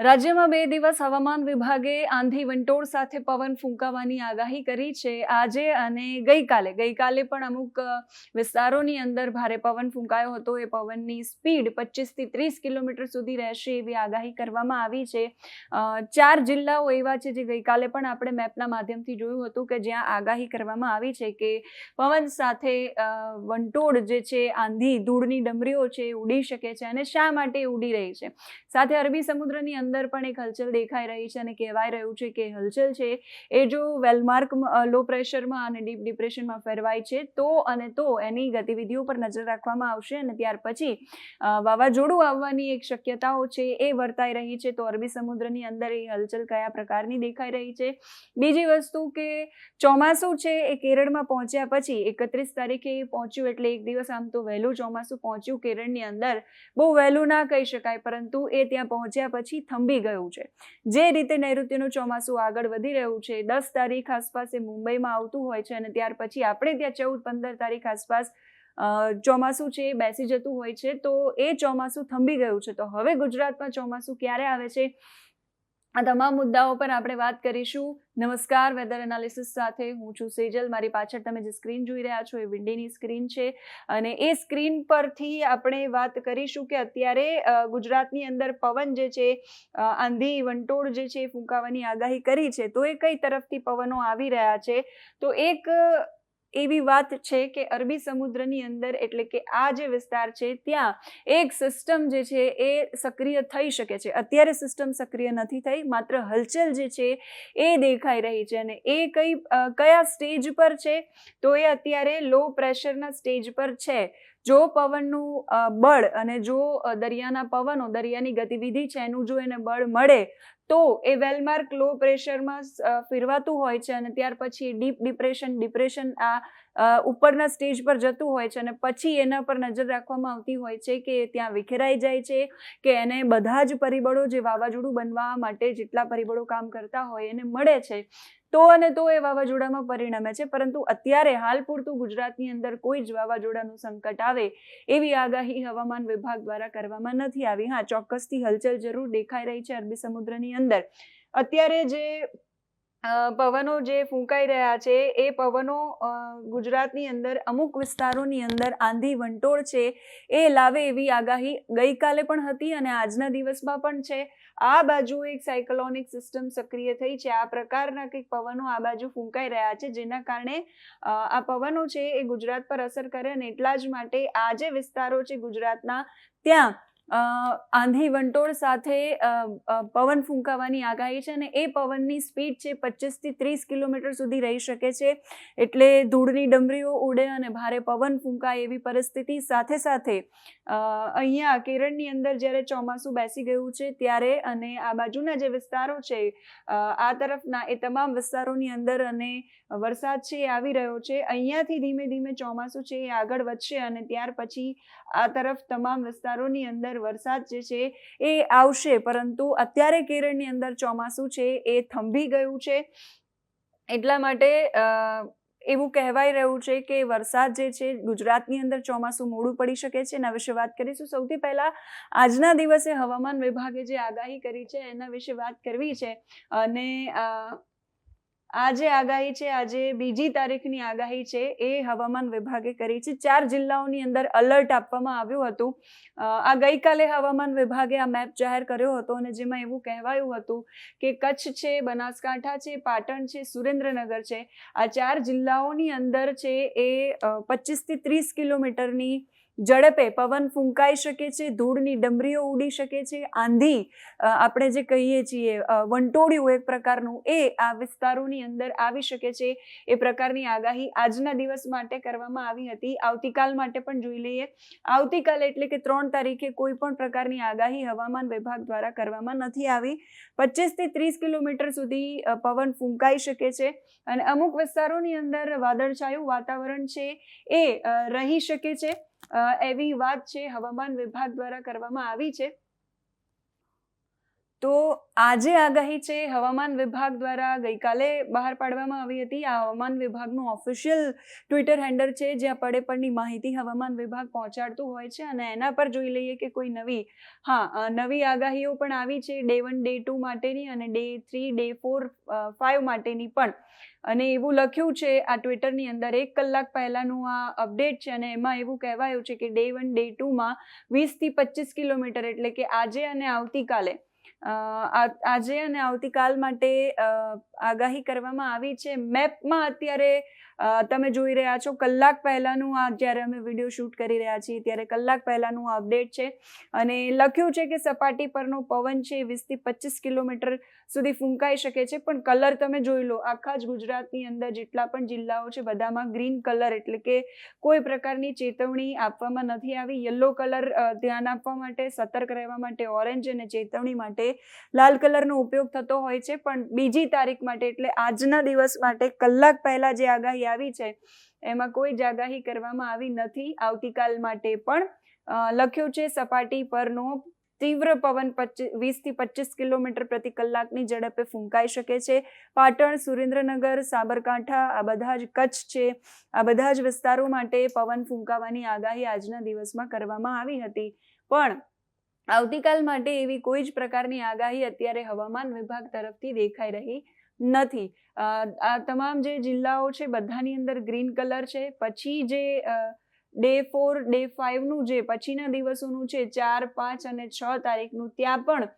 રાજ્યમાં બે દિવસ હવામાન વિભાગે આંધી વંટોળ સાથે પવન ફૂંકાવાની આગાહી કરી છે. આજે અને ગઈકાલે ગઈકાલે પણ અમુક વિસ્તારોની અંદર ભારે પવન ફૂંકાયો હતો. એ પવનની સ્પીડ પચીસથી ત્રીસ કિલોમીટર સુધી રહેશે એવી આગાહી કરવામાં આવી છે. ચાર જિલ્લાઓ એવા છે જે ગઈકાલે પણ આપણે મેપના માધ્યમથી જોયું હતું કે જ્યાં આગાહી કરવામાં આવી છે કે પવન સાથે વંટોળ જે છે, આંધી, ધૂળની ડમરીઓ છે ઉડી શકે છે અને શા માટે ઉડી રહી છે? સાથે અરબી સમુદ્રની અંદર પણ એક હલચલ દેખાઈ રહી છે અને કહેવાય રહ્યું છે કે હલચલ છે એ જો વેલમાર્ક લો પ્રેશરમાં અને ડીપ ડિપ્રેશનમાં ફેરવાય છે, તો અને તો એની ગતિવિધિઓ પર નજર રાખવામાં આવશે અને ત્યાર પછી વાવાઝોડું આવવાની એક શક્યતાઓ છે એ વર્તાઈ રહી છે, તો અરબી સમુદ્રની અંદર એ હલચલ કયા પ્રકારની દેખાઈ રહી છે? બીજી વસ્તુ કે ચોમાસું છે એ કેરળમાં પહોંચ્યા પછી એકત્રીસ તારીખે પહોંચ્યું એટલે એક દિવસ આમ તો વહેલું ચોમાસું પહોંચ્યું, કેરળની અંદર બહુ વહેલું ના કહી શકાય, પરંતુ એ ત્યાં પહોંચ્યા પછી થંભી ગયું છે. જે રીતે નૈઋત્યનું ચોમાસું આગળ વધી રહ્યું છે, દસ તારીખ આસપાસ એ મુંબઈમાં આવતું હોય છે અને ત્યાર પછી આપણે ત્યાં ચૌદ, પંદર તારીખ આસપાસ ચોમાસું છે એ બેસી જતું હોય છે, તો એ ચોમાસું થંભી ગયું છે. તો હવે ગુજરાતમાં ચોમાસું ક્યારે આવે છે? આ તમામ મુદ્દાઓ પર આપણે વાત કરીશું. નમસ્કાર વેધર એનાલિસિસ સાથે. હું છું સેજલ. મારી પાછળ તમે જે સ્ક્રીન જોઈ રહ્યા છો એ વિન્ડીની સ્ક્રીન છે. અને એ સ્ક્રીન પરથી આપણે વાત કરીશું કે અત્યારે ગુજરાતની અંદર પવન જે છે આંધી, વંટોળ જે છે એ ફૂંકાવાની આગાહી કરી છે. તો એ કઈ તરફથી પવનો આવી રહ્યા છે? તો એક એવી વાત છે કે અરબી સમુદ્રની અંદર એટલે કે આ જે વિસ્તાર છે, ત્યાં એક સિસ્ટમ જે છે એ સક્રિય થઈ શકે છે. અત્યારે સિસ્ટમ સક્રિય નથી થઈ, માત્ર હલચલ જે છે એ દેખાઈ રહી છે અને એ કઈ કયા સ્ટેજ પર છે? તો એ અત્યારે લો પ્રેશરના સ્ટેજ પર છે. જો પવનનું બળ અને જો દરિયાના પવનો, દરિયાની ગતિવિધિ છે, એનું જો એને બળ મળે તો એ વેલમાર્ક લો પ્રેશરમાં ફેરવાતું હોય છે અને ત્યાર પછી ડીપ ડિપ્રેશન ડિપ્રેશન આ ઉપરના સ્ટેજ પર જતું હોય છે અને પછી એના પર નજર રાખવામાં આવતી હોય છે કે ત્યાં વિખેરાઈ જાય છે, કે એને બધા જ પરિબળો જે વાવાઝોડું બનવા માટે જેટલા પરિબળો કામ કરતા હોય એને મળે છે, તો અને તો એ વાવાઝોડામાં પરિણમે છે. પરંતુ અત્યારે હાલ પૂરતું ગુજરાતની અંદર કોઈ જ વાવાઝોડાનું સંકટ આવે એવી આગાહી હવામાન વિભાગ દ્વારા કરવામાં નથી આવી. હા, ચોક્કસથી હલચલ જરૂર દેખાઈ રહી છે અરબી સમુદ્રની અંદર. અત્યારે જે પવનો જે ફૂંકાઈ રહ્યા છે, એ પવનો ગુજરાતની અંદર અમુક વિસ્તારોની અંદર આંધી વંટોળ છે, એ લાવે એવી આગાહી ગઈકાલે પણ હતી અને આજના દિવસમાં પણ છે. આ બાજુ એક સાયકલોનિક સિસ્ટમ સક્રિય થઈ છે. આ પ્રકારના કંઈક પવનો આ બાજુ ફૂંકાઈ રહ્યા છે, જેના કારણે આ પવનો છે એ ગુજરાત પર અસર કરે અને એટલા જ માટે આ જે વિસ્તારો છે ગુજરાતના, ત્યાં આંધી વંટોળ સાથે પવન ફૂંકાવાની આગાહી છે અને એ પવનની સ્પીડ છે પચીસથી ત્રીસ કિલોમીટર સુધી રહી શકે છે. એટલે ધૂળની ડમરીઓ ઉડે અને ભારે પવન ફૂંકાય એવી પરિસ્થિતિ સાથે સાથે અહીંયા કેરળની અંદર જ્યારે ચોમાસું બેસી ગયું છે ત્યારે અને આ બાજુના જે વિસ્તારો છે આ તરફના એ તમામ વિસ્તારોની અંદર અને વરસાદ છે એ આવી રહ્યો છે. અહીંયાથી ધીમે ધીમે ચોમાસું છે એ આગળ વધશે અને ત્યાર પછી આ તરફ તમામ વિસ્તારોની અંદર વરસાદ જે છે એ આવશે, પરંતુ અત્યારે કેરળની અંદર ચોમાસું છે એ થંભી ગયું છે. એટલા માટે એવું કહેવાય રહ્યું છે કે વરસાદ જે છે ગુજરાતની અંદર ચોમાસું મોડું પડી શકે છે. એના વિશે વાત કરીશું. સૌથી પહેલાં આજના દિવસે હવામાન વિભાગે જે આગાહી કરી છે એના વિશે વાત કરવી છે અને આ જે આગાહી છે, આજે બીજી તારીખની આગાહી છે, એ હવામાન વિભાગે કરી છે. ચાર જિલ્લાઓની અંદર અલર્ટ આપવામાં આવ્યું હતું. આ ગઈકાલે હવામાન વિભાગે આ મેપ જાહેર કર્યો હતો અને જેમાં એવું કહેવાયું હતું કે કચ્છ છે, બનાસકાંઠા છે, પાટણ છે, સુરેન્દ્રનગર છે. આ ચાર જિલ્લાઓની અંદર છે, એ પચીસથી ત્રીસ કિલોમીટરની ઝડપે પવન ફૂંકાઈ શકે છે, ધૂળની ડમરીઓ ઉડી શકે છે. આંધી આપણે જે કહીએ છીએ વંટોળિયું એક પ્રકારનું, એ આ વિસ્તારોની અંદર આવી શકે છે. એ પ્રકારની આગાહી આજના દિવસ માટે કરવામાં આવી હતી. આવતીકાલ માટે પણ જોઈ લઈએ. આવતીકાલ એટલે કે ત્રણ તારીખે કોઈ પણ પ્રકારની આગાહી હવામાન વિભાગ દ્વારા કરવામાં નથી આવી. પચીસથી ત્રીસ કિલોમીટર સુધી પવન ફૂંકાઈ શકે છે અને અમુક વિસ્તારોની અંદર વાદળછાયું વાતાવરણ છે. એ રહી શકે છે. એવી વાત છે હવામાન વિભાગ દ્વારા કરવામાં આવી છે. તો આજે આગાહી છે, હવામાન વિભાગ દ્વારા ગઈકાલે બહાર પાડવામાં આવી હતી. આ હવામાન વિભાગનું ઓફિશિયલ ટ્વિટર હેન્ડલ છે, જ્યાં પડે પડની માહિતી હવામાન વિભાગ પહોંચાડતું હોય છે અને એના પર જોઈ લઈએ કે કોઈ નવી, હા નવી આગાહીઓ પણ આવી છે, ડે વન, ડે ટુ માટેની અને day three, day four five માટેની પણ. અને એવું લખ્યું છે, આ ટ્વિટરની અંદર એક કલાક પહેલાંનું આ અપડેટ છે અને એમાં એવું કહેવાયું છે કે ડે વન, ડે ટુમાં વીસથી પચીસ કિલોમીટર એટલે કે આજે અને આવતીકાલે આજે અને આવતીકાલ માટે આગાહી કરવામાં આવી છે. મેપમાં અત્યારે તમે જોઈ રહ્યા છો, કલાક પહેલાંનું આ જ્યારે અમે વીડિયો શૂટ કરી રહ્યા છીએ, ત્યારે કલાક પહેલાંનું અપડેટ છે. અને લખ્યું છે કે સપાટી પરનો પવન છે વીસથી પચીસ કિલોમીટર સુધી ફૂંકાઈ શકે છે. પણ કલર તમે જોઈ લો, આખા જ ગુજરાતની અંદર જેટલા પણ જિલ્લાઓ છે, બધામાં ગ્રીન કલર એટલે કે કોઈ પ્રકારની ચેતવણી આપવામાં નથી આવી. યલો કલર ધ્યાન આપવા માટે, સતર્ક રહેવા માટે ઓરેન્જ અને ચેતવણી માટે લાલ કલરનો ઉપયોગ થતો હોય છે. પણ બીજી તારીખ માટે એટલે આજના દિવસ માટે કલાક પહેલાં જે આગાહી આવી છે. એમાં કોઈ જાગાહી કરવામાં આવી નથી. આવતીકાલ માટે પણ લખ્યું છે, સપાટી પરનો તીવ્ર પવન પચીસ વીસથી પચીસ કિલોમીટર પ્રતિ કલાકની ઝડપે ફૂંકાઈ શકે છે. પાટણ, સુરેન્દ્રનગર, સાબરકાંઠા, આ બધા જ કચ્છ છે. આ બધા જ વિસ્તારો માટે પવન ફૂંકાવાની આગાહી આજના દિવસમાં કરવામાં આવી હતી. પણ, આવતીકાલ માટે એવી કોઈ જ પ્રકારની આગાહી અત્યારે હવામાન વિભાગ તરફથી દેખાઈ રહી નથી. આ તમામ જે જિલ્લાઓ છે બધાની અંદર ગ્રીન કલર છે. પછી જે ડે ફોર, ડે ફાઇવનું જે પછીના દિવસોનું છે, ચાર, પાંચ અને છ તારીખનું, ત્યાં પણ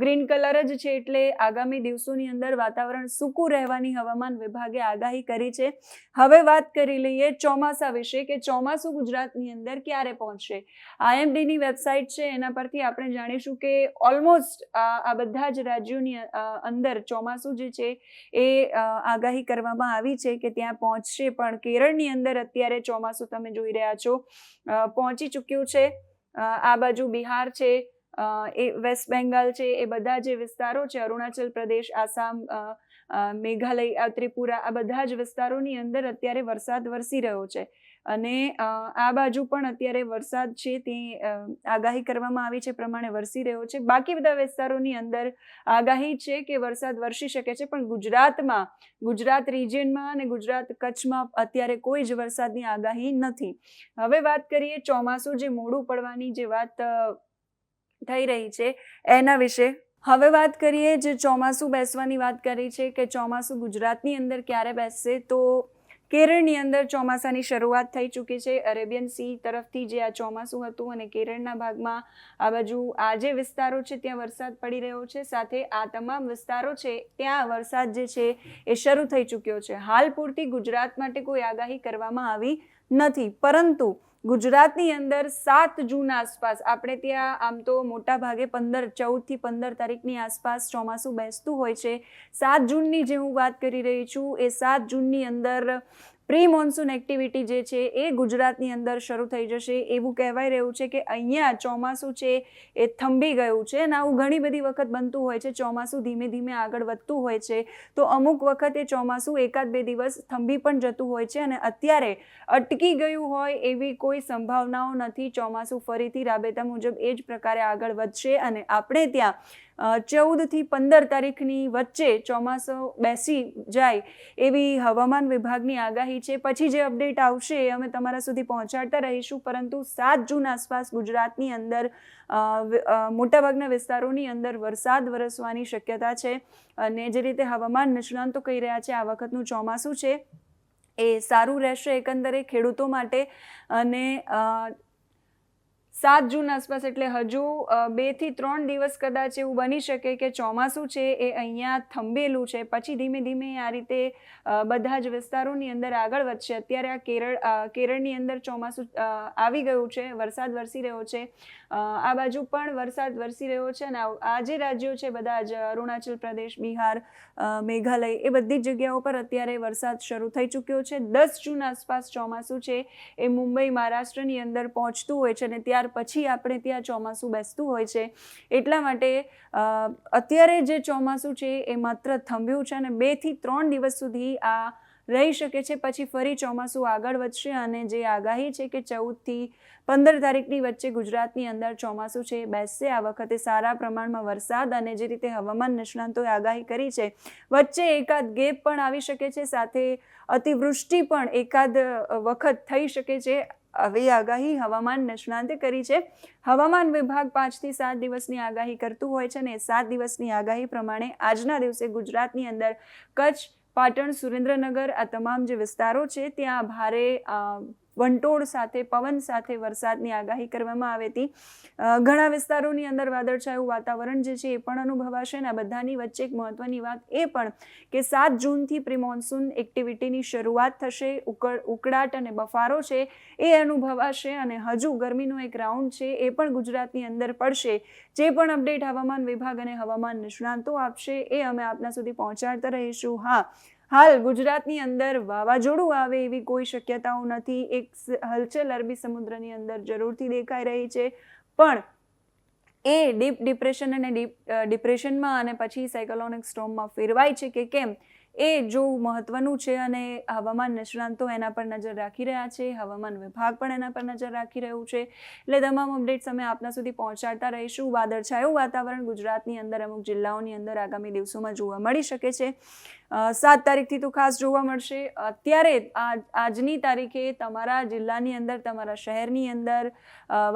ગ્રીન કલર જ છે એટલે આગામી દિવસોની અંદર વાતાવરણ સૂકું રહેવાની હવામાન વિભાગે આગાહી કરી છે. હવે વાત કરી લઈએ ચોમાસા વિશે કે ચોમાસું ગુજરાતની અંદર ક્યારે પહોંચશે? આઈએમડીની વેબસાઇટ છે, એના પરથી આપણે જાણીશું કે ઓલમોસ્ટ આ બધા જ રાજ્યોની અંદર ચોમાસું જે છે એ આગાહી કરવામાં આવી છે કે ત્યાં પહોંચશે. પણ કેરળની અંદર અત્યારે ચોમાસું તમે જોઈ રહ્યા છો. પહોંચી ચૂક્યું છે. આ બાજુ બિહાર છે. એ વેસ્ટ બેંગાલ છે. એ બધા જે વિસ્તારો છે, અરુણાચલ પ્રદેશ, આસામ મેઘાલય ત્રિપુરા, આ બધા જ વિસ્તારોની અંદર અત્યારે વરસાદ વરસી રહ્યો છે. અને આ બાજુ પણ અત્યારે વરસાદ છે, તે આગાહી કરવામાં આવી છે, પ્રમાણે વરસી રહ્યો છે. બાકી બધા વિસ્તારોની અંદર આગાહી છે કે વરસાદ વરસી શકે છે, પણ ગુજરાતમાં, ગુજરાત રિજિયનમાં અને ગુજરાત કચ્છમાં અત્યારે કોઈ જ વરસાદની આગાહી નથી. હવે વાત કરીએ ચોમાસું જે મોડું પડવાની જે વાત થઈ રહી છે, એના વિશે. હવે વાત કરીએ જે ચોમાસું બેસવાની વાત કરી છે કે ચોમાસું ગુજરાતની અંદર ક્યારે બેસશે, તો કેરળની અંદર ચોમાસાની શરૂઆત થઈ ચૂકી છે. અરેબિયન સી તરફથી જે આ ચોમાસું હતું અને કેરળના ભાગમાં આ બાજુ આ જે વિસ્તારો છે ત્યાં વરસાદ પડી રહ્યો છે. સાથે આ તમામ વિસ્તારો છે, ત્યાં વરસાદ જે છે એ શરૂ થઈ ચૂક્યો છે. હાલ પૂરતી ગુજરાત માટે કોઈ આગાહી કરવામાં આવી નથી. પરંતુ ગુજરાતની અંદર સાત જૂન આસપાસ, આપણે ત્યાં આમ તો મોટા ભાગે પંદર ચૌદથી પંદર તારીખની આસપાસ ચોમાસું બેસતું હોય છે. સાત જૂનની જે હું વાત કરી રહી છું, એ સાત જૂનની અંદર પ્રી મોન્સૂન એક્ટિવિટી જે છે એ ગુજરાતની અંદર શરૂ થઈ જશે. એવું કહેવાય રહ્યું છે કે અહીંયા ચોમાસું છે એ થંભી ગયું છે અને આવું ઘણી બધી વખત બનતું હોય છે. ચોમાસું ધીમે ધીમે આગળ વધતું હોય છે. તો અમુક વખત એ ચોમાસું એકાદ બે દિવસ થંભી પણ જતું હોય છે અને અત્યારે અટકી ગયું હોય એવી કોઈ સંભાવનાઓ નથી. ચોમાસું ફરીથી રાબેતા મુજબ એ જ પ્રકારે આગળ વધશે અને આપણે ત્યાં ચૌદથી પંદર તારીખની વચ્ચે ચોમાસું બેસી જાય એવી હવામાન વિભાગની આગાહી છે. પછી જે અપડેટ આવશે એ અમે તમારા સુધી પહોંચાડતા રહીશું, પરંતુ સાત જૂન આસપાસ ગુજરાતની અંદર મોટાભાગના વિસ્તારોની અંદર વરસાદ વરસવાની શક્યતા છે અને જે રીતે હવામાન નિષ્ણાંતો કહી રહ્યા છે, આ વખતનું ચોમાસું છે. એ સારું રહેશે એકંદરે ખેડૂતો માટે અને સાત જૂન આસપાસ એટલે હજુ બેથી ત્રણ દિવસ કદાચ એવું બની શકે કે ચોમાસું છે એ અહીંયા થંભેલું છે. પછી ધીમે ધીમે આ રીતે બધા જ વિસ્તારોની અંદર આગળ વધશે. અત્યારે આ કેરળ કેરળની અંદર ચોમાસું આવી ગયું છે, વરસાદ વરસી રહ્યો છે. આ બાજુ પણ વરસાદ વરસી રહ્યો છે અને આ જે રાજ્યો છે બધા જ, અરુણાચલ પ્રદેશ, બિહાર મેઘાલય, એ બધી જ જગ્યાઓ પર અત્યારે વરસાદ શરૂ થઈ ચૂક્યો છે. દસ જૂન આસપાસ ચોમાસું છે એ મુંબઈ, મહારાષ્ટ્રની અંદર પહોંચતું હોય છે અને ત્યાર પછી આપણે ત્યાં ચોમાસું બેસતું હોય છે. એટલા માટે અત્યારે જે ચોમાસું છે એ માત્ર થંભ્યું છે અને બેથી ત્રણ દિવસ સુધી આ રહી શકે છે. પછી ફરી ચોમાસું આગળ વધશે અને જે આગાહી છે કે ચૌદથી પંદર તારીખની વચ્ચે ગુજરાતની અંદર ચોમાસું છે એ બેસશે. આ વખતે સારા પ્રમાણમાં વરસાદ અને જે રીતે હવામાન નિષ્ણાંતોએ આગાહી કરી છે, વચ્ચે એકાદ ગેપ પણ આવી શકે છે. સાથે અતિવૃષ્ટિ પણ એકાદ વખત થઈ શકે છે. આવી આગાહી હવામાન નિષ્ણાંતે કરી છે. હવામાન વિભાગ પાંચથી સાત દિવસની આગાહી કરતું હોય છે ને એ સાત દિવસની આગાહી પ્રમાણે આજના દિવસે ગુજરાતની અંદર કચ્છ, પાટણ, સુરેન્દ્રનગર આ તમામ જે વિસ્તારો છે, ત્યાં ભારે વંટોળ સાથે, પવન સાથે વરસાદની આગાહી કરવામાં આવી હતી. ઘણા વિસ્તારોની અંદર વાદળછાયું વાતાવરણ જે છે એ પણ અનુભવાશે અને આ બધાની વચ્ચે એક મહત્વની વાત એ પણ કે સાત જૂનથી પ્રિમોન્સૂન એક્ટિવિટીની શરૂઆત થશે ઉકળ ઉકળાટ અને બફારો છે એ અનુભવાશે અને હજુ ગરમીનો એક રાઉન્ડ છે એ પણ ગુજરાતની અંદર પડશે. જે પણ અપડેટ હવામાન વિભાગ અને હવામાન નિષ્ણાંતો આપશે એ અમે આપના સુધી પહોંચાડતા રહીશું. હા હાલ ગુજરાતની અંદર વાવાઝોડું આવે એવી કોઈ શક્યતાઓ નથી. એક હલચલ અરબી સમુદ્રની અંદર જરૂરથી દેખાઈ રહી છે. પણ એ ડીપ ડિપ્રેશન અને ડીપ ડિપ્રેશનમાં અને પછી સાયકોલોનિક સ્ટોમમાં ફેરવાય છે કે કેમ, એ જોવું મહત્વનું છે અને હવામાન નિષ્ણાંતો એના પર નજર રાખી રહ્યા છે, હવામાન વિભાગ પણ એના પર નજર રાખી રહ્યું છે. એટલે તમામ અપડેટ્સ અમે આપના સુધી પહોંચાડતા રહીશું. વાદળછાયું વાતાવરણ ગુજરાતની અંદર અમુક જિલ્લાઓની અંદર આગામી દિવસોમાં જોવા મળી શકે છે. સાત તારીખથી તો ખાસ જોવા મળશે. અત્યારે આજ આજની તારીખે તમારા જિલ્લાની અંદર, તમારા શહેરની અંદર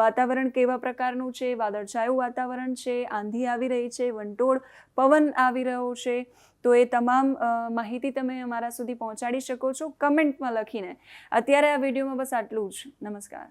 વાતાવરણ કેવા પ્રકારનું છે? વાદળછાયું વાતાવરણ છે? આંધી આવી રહી છે? વંટોળ પવન આવી રહ્યો છે? તો એ તમામ માહિતી તમે અમારા સુધી પહોંચાડી શકો છો કમેન્ટમાં લખીને. અત્યારે આ વિડીયોમાં બસ આટલું જ. નમસ્કાર.